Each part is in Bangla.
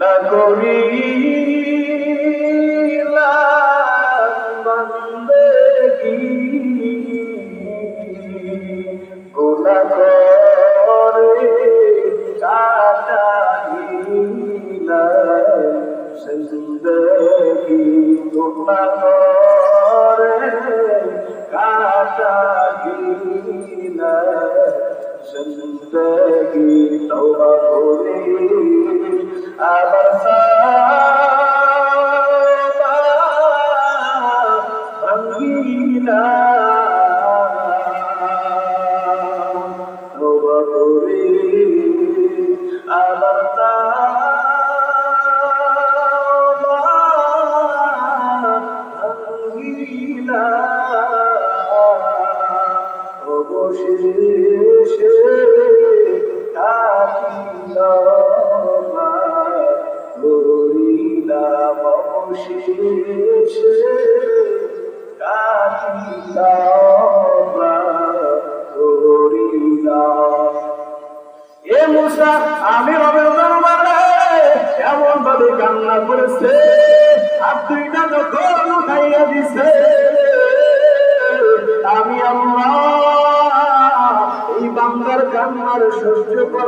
না করিলাম সহ্য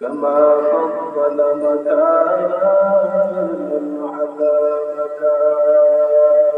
كما فضل مكانا على مكان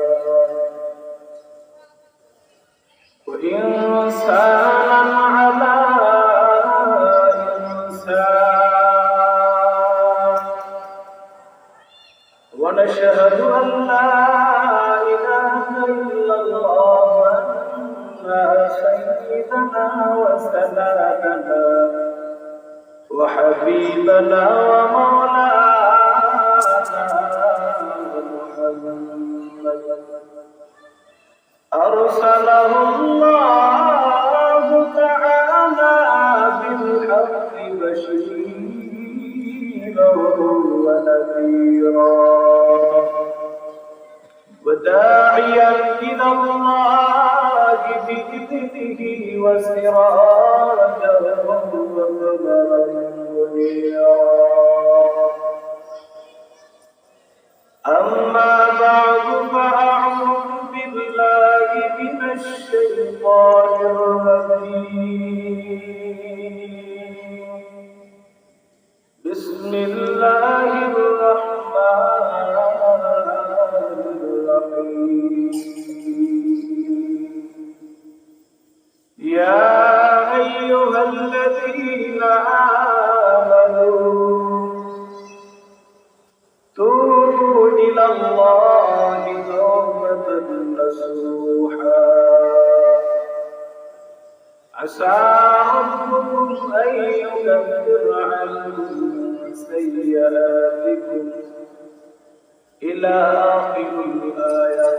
الله بإذنه وسراجا أما بعد فأعوذ بالله من الشيطان الرجيم. بسم الله عسى ربكم أن يكفر عنكم سيئاتكم إلى آخر الآية.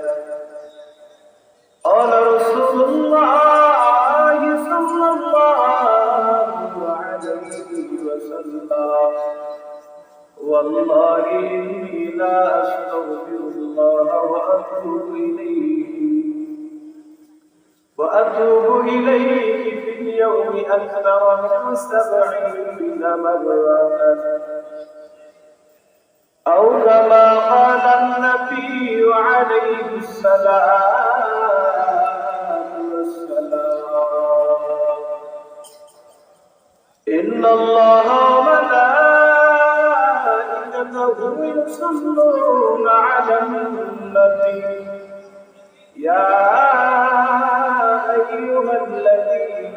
قال رسول الله صلى الله عليه وسلم والله إني لا أستغفر الله وأتوب إليه. وأتوب إليه اليوم أكثر من سبعين مرة أو كما قال النبي عليه الصلاة والسلام. إن الله وملائكته يصلون على النبي. يا أيها الذين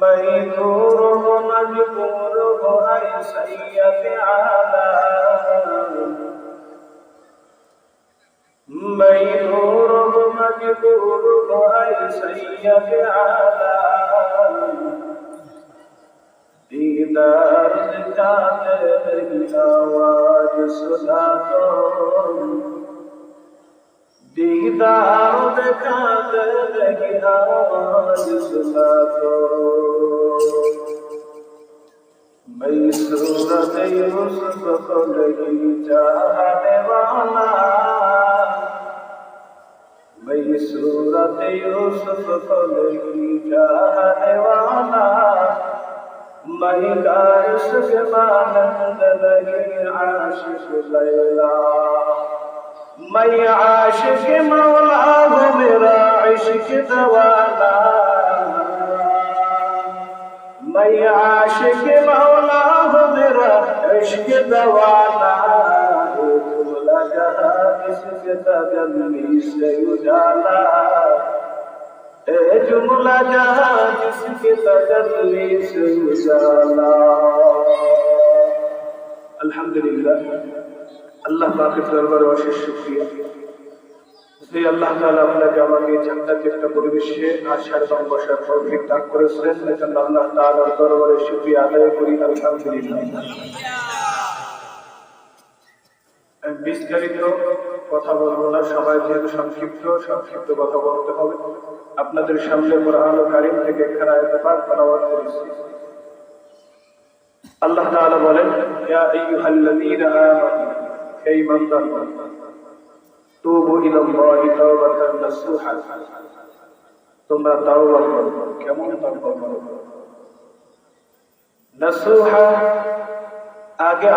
ميثوره مجبوره أي سيء فعلا ميثوره مجبوره أي سيء فعلا دیدار دکھاتے آواز سنا دو দিদার দেখাতে দেখি আমার সুনাতো मैं सूरत उसको तो नहीं चाहने वाला मैं सूरत उसको तो नहीं चाहने वाला मैं गाइस के मानंद नहीं आशिष लैला من عاشق مولاه مرا عشق دوانا من عاشق مولاه مرا عشق دوانا الحمد لله جہاں جس تجلی سے الحمدللہ۔ আল্লাহ পাকের দরবারে অশেষ শুকরিয়া। যে আল্লাহ তাআলা, আপনাকে আমাকে জান্নাত একটা পরিবেশে আসার এবং বসার তৌফিক দান করেছিলেন এজন্য আল্লাহ তাআলার দরবারে শুকরিয়া আদায় করি, আলহামদুলিল্লাহ। বিস্তারিত কথা বলব না, সবাই যেহেতু সংক্ষিপ্ত সংক্ষিপ্ত কথা বলতে হবে। আপনাদের সামনে কোরআন ও কারিম থেকে একখানা আয়াত তেলাওয়াত করেছি। আল্লাহ তাআলা বলেন, ইয়া আইয়ুহাল্লাযীনা আমানু তোমরা কেমন আগে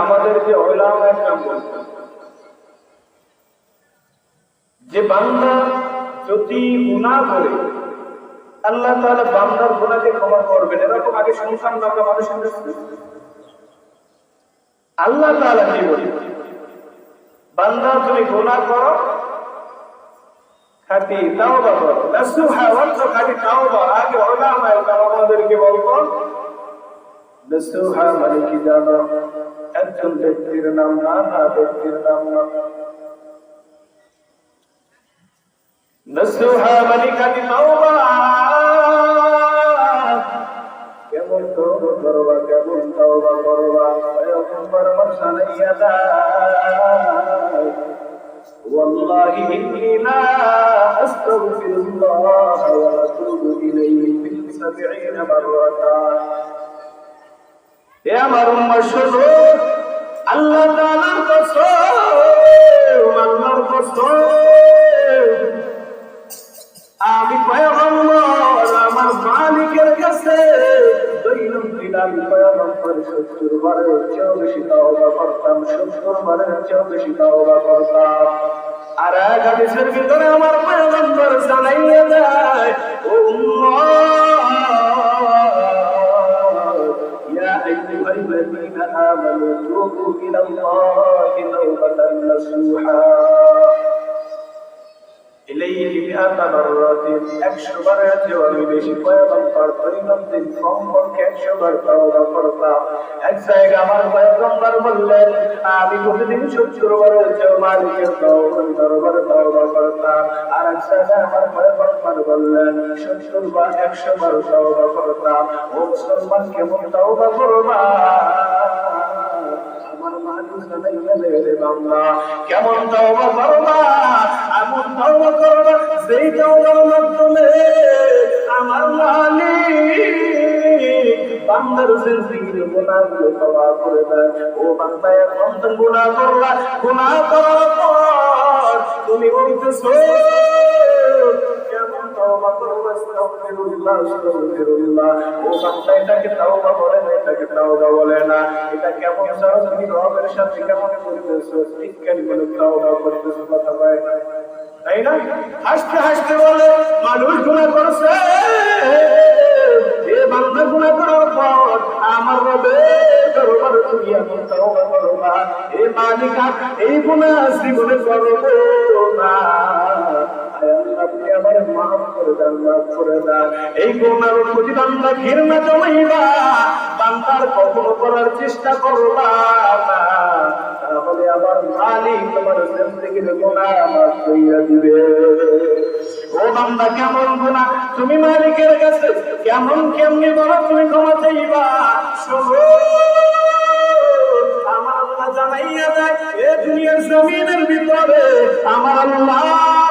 কাম বলতেন যে বান্দা যদি গুনাহ করে, আল্লাহ তাআলা বান্দার গুনাহকে ক্ষমা করবেন। এরকম আগে না মানুষের আল্লাহ তাআলা কি বলে বান্দা, তুমি গুনাহ করো। খাটি তাওবা করো। নাসুহা অর্থ খাটি তাওবা। আগে ওলামায়ে কাম আমাদেরকে বলতো নাসুহা মানে কি জানো? একজন ব্যক্তির নাম না না ব্যক্তির নাম না। মানে কেমন করবা, কেমন তওবা করবা? পয়গম্বর মশালাইয়া দাও والله إني لا أستغفر الله وأتوب إليه من سبعين مرة এ আমার উম্মার শোনো আল্লাহ তাআলার কসম আল্লাহর কসম আমি পয়গম্বর দৈনন্দিন আমি পয়গম্বর সত্তর বারের চেয়েও বেশি তাওবা করতাম সত্তর বারের চেয়েও বেশি তাওবা করতাম আর এক হাদিসের ভিতরে আমার পয়গম্বর জানাইয়া দেয় ও يا أيها الذين آمنوا توبوا إلى الله توبة نصوحا মিয়াতা মাররাতিন 100 বার আছে আমি বেশি পয়গাম করতাম দিন। সম্পর্কে 100 বার তওবা করতাম। এক জায়গায় আমার পয়গম্বর বললেন, আমি প্রতিদিন 70 বার আছে মালিকের দরবার তওবা করতাম। আর এক জায়গায় আমার পয়গম্বর বললেন 70 বা 100 বার তওবা করতাম। ও মুসলমান কেমন তওবা করবা? বাংলা কেমন তওবা করবা এমন তওবা করবা যেই তওবার মাধ্যমে আমার মালিক বান্দার জিন্দেগির বান্দা তুমি বলতেছো তওবা করব আস্তাগফিরুল্লাহ আস্তাগফিরুল্লাহ ও বান্দা এটাকে তওবা বলে না এটাকে তওবা বলে না এটা কেমন হাসতে হাসতে বলে মানুষ গুণা করছে এ মালিক এই গুণা জীবনে করব না। আপনি আমার মাফ করে দেন, মাফ করে দেন। এই গুণার প্রতি বান্দা ঘৃণা জমাইবা, বান্দার কখনো করার চেষ্টা করবা তাহলে আমার মালিক তোমার জিন্দগির গুনাহ মাফ দিবে। ও বান্দা, কেমন গুনাহ? তুমি মালিকের কাছে কেমন, কেমনি বলো? তুমি ক্ষমা চাইবা। আমার আল্লাহ জানাইয়া দেয়, এ দুনিয়ার জমিনের ভিতরে আমার আল্লাহ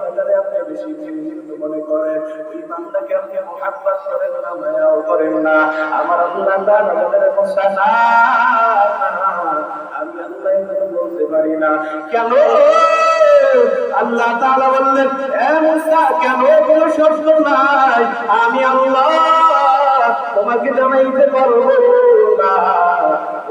বান্দাটারে আপনি বেশি মনে করেন ওই বান্দাকে আপনি করেন না, মায়াও করেন না। আমার কথা না আমি আল্লাহ বলতে পারি না। কেন? আল্লাহ তাআলা বললেন, এ মুসা, কেন কোনো শব্দ নাই? আমি আল্লাহ তোমাকে জানাইতে পারব না।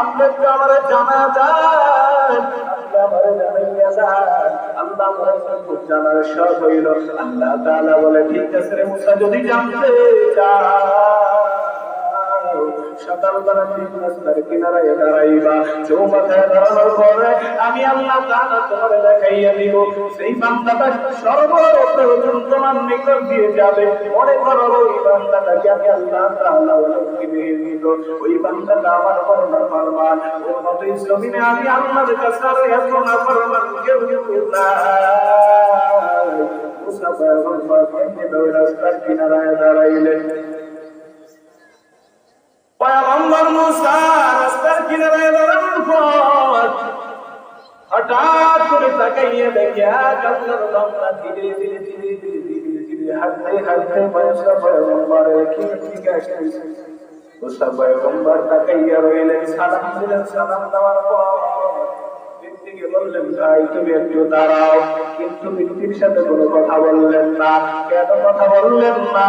আপনি একটু আমার জানা আপনি আমার জানাইয়া যান। আল্লাহ জানার সব হইল। আল্লাহ তাআলা বলে, ঠিক আছে মুসা, যদি জানতে চাও সকালবেলা ঠিক রাস্তার কিনারায় দাঁড়াইবা চৌমাথায় দাঁড়ানোর পরে আমি আল্লাহ তাআলা তোমার দেখাইয়া দিব সেই বান্দাটা সর্বপ্রথম তোমার নিকট দিয়ে যাবে। মনে করো, ওই বান্দাটাকে আমি আল্লাহ তাআলা ওকে নিয়ে নিল ওই বান্দাটা আমার করোনা ফরমান ওর মতোই জমিনে আমি আল্লাহর কাছে আর এত না ফরমান কেউ কেউ মুসা পয়গম্বর রাস্তার কিনারায় দাঁড়াইলেন পয়গম্বর মুসা রাস্তার কিনারায় দাঁড়ানোর পর হঠাৎ করে তাকাইয়ে দেখে আল্লাহর বান্দা ধীরে ধীরে ধীরে ধীরে ধীরে ধীরে, হাঁটতে হাঁটতে মুসা পয়গম্বরের কি আসতেছে মুসা পয়গম্বর তাকাইয়া রইলেন, সালাম দিলেন, সালাম দেওয়ার পর তুমি একটু দাঁড়াও। কিন্তু ব্যক্তির সাথে কোনো কথা বললেন না। কেন কথা বললেন না?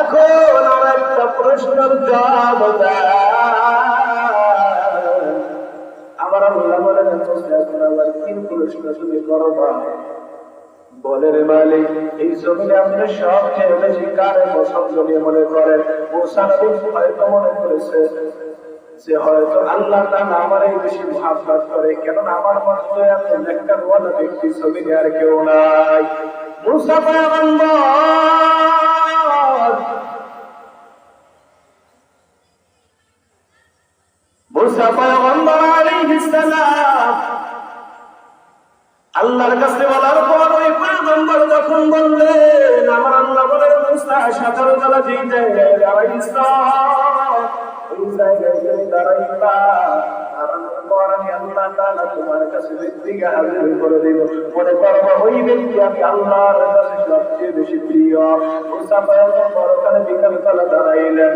এখন আর একটা প্রশ্নের জবাব। আমার আল্লাহ বলেন আবার তিন প্রশ্ন তুমি করবা বলে রে মালিক, এই জমিনে আপনি সবচেয়ে বেশি কারে পছন্দ নিয়ে মনে করেন? মোসা নবী হয়তো মনে করেছে যে হয়তো আল্লাহ তাআলা আমার এই বেশি মহাব্বত করে। কেননা আমার মতো এত নেককার ওয়ালা ব্যক্তি জমিনে আর কেউ নাই। মুসা আল্লাহর কাছে সবচেয়ে বেশি প্রিয়। মুসা বিকাল দাঁড়াইলেন।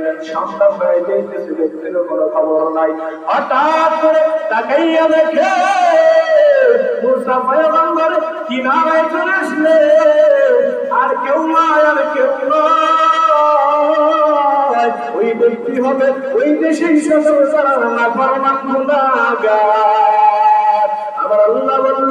কোনো খবর নাই। হঠাৎ করে তাকাইয়া দেখে মুসা কিনারায় চলে আসলে আর কেউ আর কেউ ওই ব্যক্তি হবে, ওই দেশেই সকল সারা না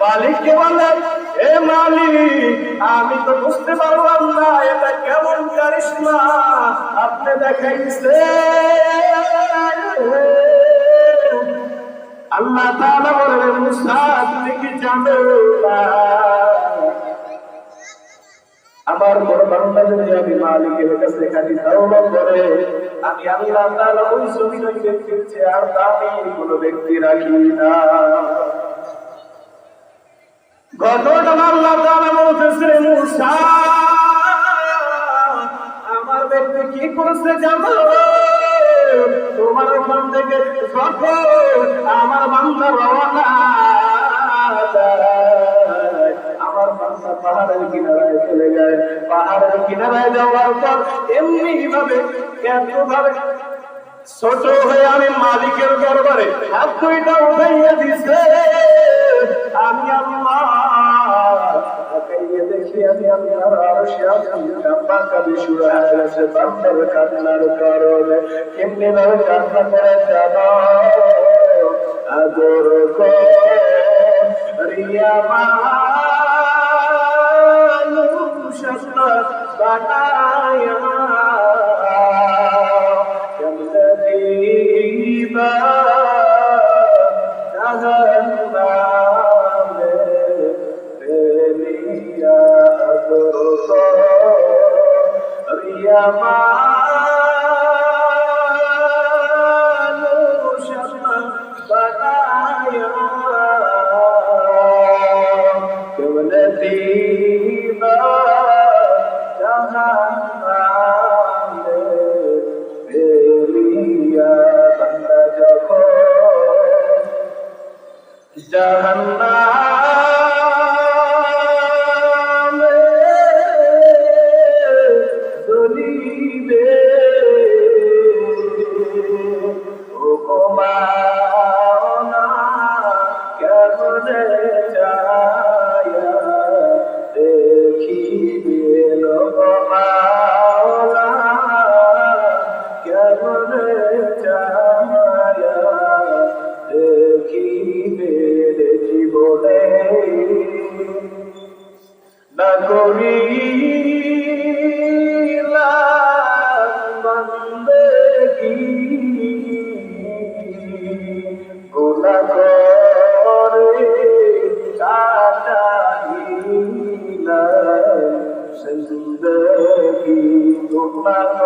মালিককে বললেন এ মালিক, আমি তো বুঝতে পারলাম না, এটা কেমন কারিশমা, আপনি দেখাইছে আল্লাহ তাআলা বললেন, মুসা, তুমি কি জানো আমার বড় বান্দা যদি আমি মালিকের কাছে খালি তাওবা করে, আমি আল্লাহ তাআলা ওই জমিন ওই ব্যক্তির চেয়ে আর দামি কোনো ব্যক্তি রাখি না। ঘটনা আল্লাহ তাআলা বলতেছে মুসা, আমার ব্যক্তি কি করেছে জানো? তোমার ওখান থেকে আমার বান্দা রওনা পাহাড়ের কিনারায় যাওয়ার এমনি ভাবে এত ভাবে ছোট হয়ে আমি মালিকের দরবারে হাত দুইটা উঠাইয়া দিছে। আমি আমি আল্লাহর আরশে আছি কাম্বা কাবি শুরু হয়ে গেছে বান্দার কান্নার কারণে গুনাহ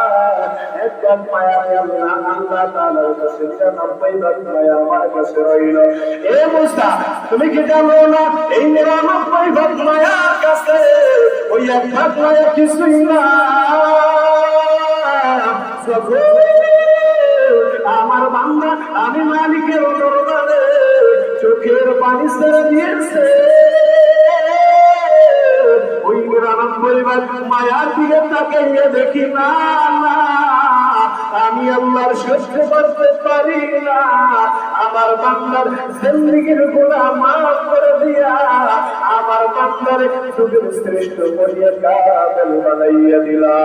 আমার এ তুমি কি জানো না? এই মায়ার কাছে ওই এক ভাগ মায়া কিছুই না। আমার বান্দা, আমি মালিকের দরবারে চোখের পানি ছেড়ে দিয়েছে। ওই গ্রামের পরিবার মায়ার দিকে তাকাইয়ে দেখি না না। আমি আমার শেষ করতে পারি না। আমার বান্দার জিন্দগির গোড়া মাফ করে দিয়া আমার বান্দারে যুগের শ্রেষ্ঠ বলিয়া বানাইয়া দিলা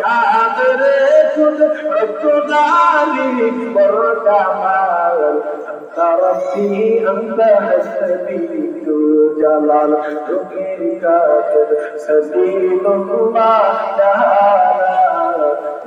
কাদরে খুদ রক্তদানি বড় জালাল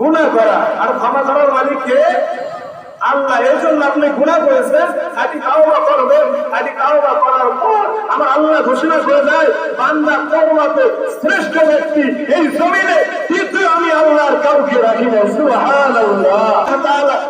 গুনাহ করা। আর ক্ষমা করার মালিক কে? আল্লাহ। এই জন্য আপনি গুণা করেছেন। খাটি তাওবা করবেন। খাটি তাওবা করার পর আমার আল্লাহ ঘোষণা করে দেয়, বান্দা তওবাতে শ্রেষ্ঠ ব্যক্তি এই জমিনে, কিন্তু আমি আল্লাহর কাউকে রাখি না সুবহানাল্লাহ।